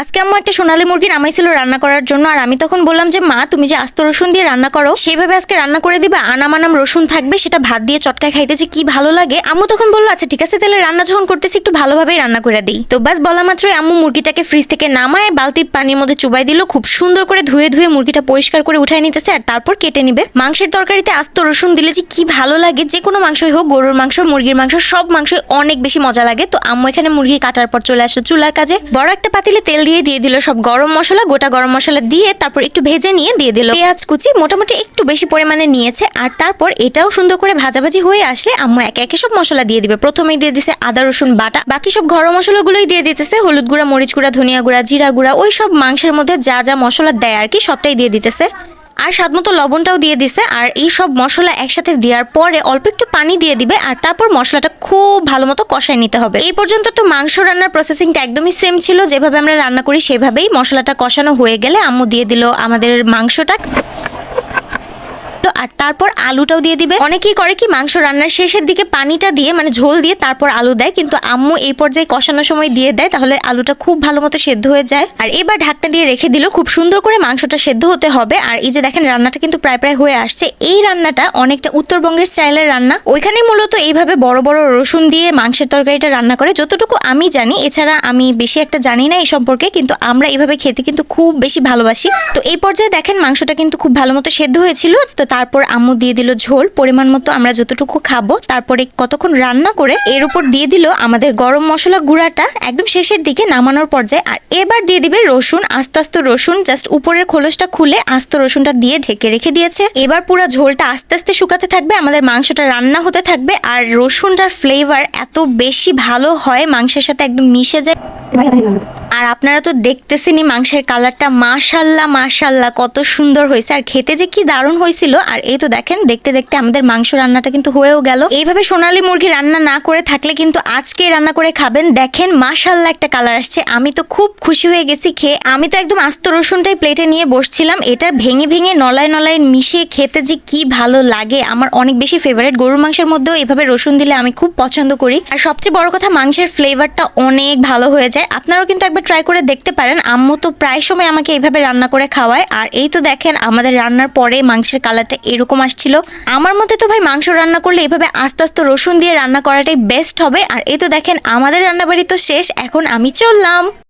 আজকে আম্মু একটা সোনালী মুরগি নামাইছিল রান্না করার জন্য, আর আমি তখন বললাম যে, মা, তুমি যে আস্ত রসুন দিয়ে রান্না করো সেইভাবে আজকে রান্না করে দিবা? আনাম আনাম রসুন থাকবে, সেটা ভাত দিয়ে চটকায় খাইতে যে কি ভালো লাগে? আম্মু তখন বলল আচ্ছা ঠিক আছে, তাহলে রান্না যখন করতেছি, একটু ভালোভাবেই রান্না করে দিই। তো বাস বলা মাত্রই আম্মু মুরগিটাকে ফ্রিজ থেকে নামায়, বালতির পানির মধ্যে চুবাই দিল, খুব সুন্দর করে ধুয়ে ধুয়ে মুরগিটা পরিষ্কার করে উঠাই নিতেছে, আর তারপর কেটে নিবে। মাংসের তরকারিতে আস্ত রসুন দিলে যে কি ভালো লাগে, যে কোনো মাংসই হোক, গরুর মাংস, মুরগির মাংস, সব মাংসই অনেক বেশি মজা লাগে। তো আম্মু এখানে মুরগি কাটার পর চলে আসলো চুলার কাজে। বড় একটা পাতিলে তেল দিয়ে দিয়ে দিল সব গরম মশলা, গোটা গরম মশলা দিয়ে তারপর একটু ভেজে নিয়ে দিয়ে দিল। পেঁয়াজ কুচি মোটামুটি একটু বেশি পরিমাণে নিয়েছে আর তারপর এটাও সুন্দর করে ভাজাভাজি হয়ে আসলে আম্মু একে একে সব মশলা দিয়ে দিবে। প্রথমেই দিয়ে দিছে আদা, রসুন, বাটা, বাকি সব গরম মশলাগুলোই দিয়ে দিতেছে। হলুদ গুঁড়া, মরিচ গুঁড়া, ধনিয়া গুঁড়া, জিরা গুঁড়া, ওই সব মাংসের মধ্যে যা যা মশলা দেয় আর কি সবটাই দিয়ে দিতেছে। আর স্বাদ মতো লবণটাও দিয়ে দিছে, আর এই সব মশলা একসাথে দেওয়ার পরে অল্প একটু পানি দিয়ে দিবে, আর তারপর মশলাটা খুব ভালো মতো কষায় নিতে হবে। এই পর্যন্ত তো মাংস রান্নার প্রসেসিংটা একদমই সেম ছিল, যেভাবে আমরা রান্না করি সেভাবেই মশলাটা কষানো হয়ে গেলে আম্মু দিয়ে দিল আমাদের মাংসটা। আর তারপর আলুটাও দিয়ে দিবে। অনেকেই করে কি, মাংস রান্নার শেষের দিকে পানিটা দিয়ে মানে ঝোল দিয়ে তারপর আলু দেয়। কিন্তু আম্মু এই পর্যায়ে কষানোর সময় দিয়ে দেয়, তাহলে আলুটা খুব ভালো মতো সেদ্ধ হয়ে যায়। আর এবার ঢাকনা দিয়ে রেখে দিল, খুব সুন্দর করে মাংসটা সেদ্ধ হতে হবে। আর এই যে দেখেন, রান্নাটা কিন্তু প্রায় প্রায় হয়ে আসছে। এই রান্নাটা অনেকটা উত্তরবঙ্গের স্টাইলের রান্না। ওইখানে মূলত এইভাবে বড় বড় রসুন দিয়ে মাংসের তরকারিটা রান্না করে। যতটুকু আমি জানি, এছাড়া আমি বেশি একটা জানি না এই সম্পর্কে, কিন্তু আমরা এইভাবে খেতে কিন্তু খুব বেশি ভালোবাসি। তো এই পর্যায়ে দেখেন, মাংসটা কিন্তু খুব ভালো মতো সেদ্ধ হয়েছিল। তো তারপর আম্মু দিয়ে দিল ঝোল, পরিমাণ মতো আমরা যতটুকু খাব, তারপরে কতক্ষণ রান্না করে এর উপর দিয়ে দিল আমাদের গরম মশলা গুঁড়াটা একদম শেষের দিকে নামানোর পর্যায়ে, আর এবার দিয়ে দিবে রসুন, আস্তে আস্তে রসুন জাস্ট উপরের খোলসটা খুলে আস্ত রসুনটা দিয়ে ঢেকে রেখে দিয়েছে। এবার পুরো ঝোলটা আস্তে আস্তে শুকাতে থাকবে, আমাদের মাংসটা রান্না হতে থাকবে, আর রসুনটার ফ্লেভার এত বেশি ভালো হয়, মাংসের সাথে একদম মিশে যায়। আর আপনারা তো দেখতেছেনই মাংসের কালারটা। মাশাল্লাহ মাশাল্লাহ, কত সুন্দর হয়েছে। আর খেতে যে কি দারুণ হয়েছিল। আর এই তো দেখেন, দেখতে দেখতে আমাদের মাংস রান্নাটা কিন্তু হয়েও গেল। এইভাবে সোনালি মুরগি রান্না না করে থাকলে কিন্তু আজকে রান্না করে খাবেন। দেখেন, মাশাল্লাহ একটা কালার আসছে। আমি তো খুব খুশি হয়ে গেছি খেয়ে। আমি তো একদম আস্ত রসুনটাই প্লেটে নিয়ে বসছিলাম। এটা ভেঙে ভেঙে, নলায় নলায় মিশিয়ে খেতে যে কি ভালো লাগে। আমার অনেক বেশি ফেভারিট গরুর মাংসের মধ্যেও এভাবে রসুন দিলে আমি খুব পছন্দ করি। আর সবচেয়ে বড় কথা, মাংসের ফ্লেভারটা অনেক ভালো হয়ে যায়। আপনারাও কিন্তু একবার ট্রাই করে দেখতে পারেন। আম্মু তো প্রায় সময় আমাকে এইভাবে রান্না করে খাওয়ায়। আর এই তো দেখেন, আমাদের রান্নার পরে মাংসের কালারটা এরকম আসছিল। আমার মতে তো ভাই, মাংস রান্না করলে এইভাবে আস্তে আস্তে রসুন দিয়ে রান্না করাটাই বেস্ট হবে। আর এই তো দেখেন, আমাদের রান্নাবাড়ি তো শেষ, এখন আমি চললাম।